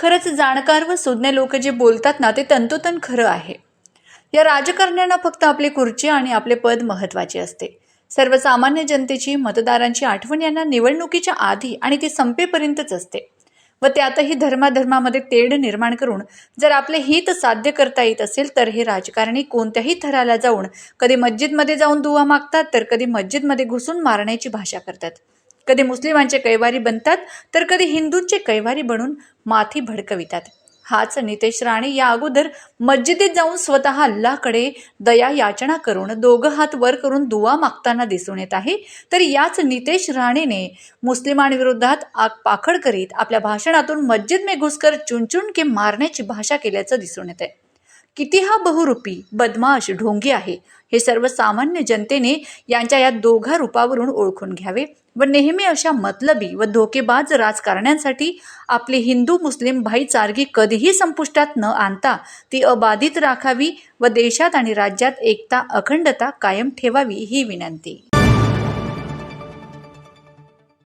खरंच जाणकार व सुज्ञ लोक जे बोलतात ना ते तंतोतंत खरं आहे. या राजकारण्यांना फक्त आपली खुर्ची आणि आपले पद महत्त्वाचे असते. सर्वसामान्य जनतेची मतदारांची आठवण यांना निवडणुकीच्या आधी आणि ती संपेपर्यंतच असते. व त्यातही धर्माधर्मामध्ये तेढ निर्माण करून जर आपले हित साध्य करता येत असेल तर हे राजकारणी कोणत्याही थराला जाऊन कधी मस्जिदमध्ये जाऊन दुवा मागतात तर कधी मस्जिदमध्ये घुसून मारण्याची भाषा करतात. कधी मुस्लिमांचे कैवारी बनतात तर कधी हिंदूंचे कैवारी बनून माथी भडकवितात. हाच नितेश राणे या अगोदर मस्जिदीत जाऊन स्वतः अल्लाकडे दया याचना करून दोघं हात वर करून दुवा मागताना दिसून येत आहे. तर याच नितेश राणेने मुस्लिमांविरोधात आग पाखड करीत आपल्या भाषणातून मस्जिद मे घुसकर चुनचुन के मारण्याची भाषा केल्याचं दिसून येत आहे किती हा बहुरूपी बदमाश ढोंगी आहे? हे सर्वसामान्य जनतेने यांच्या या दोघा रूपावरून ओळखून घ्यावे व नेहमी अशा मतलबी व धोकेबाज राजकारण्यांसाठी आपली हिंदू मुस्लिम भाईचारगी कधीही संपुष्टात न आणता ती अबाधित राखावी व देशात आणि राज्यात एकता अखंडता कायम ठेवावी ही विनंती.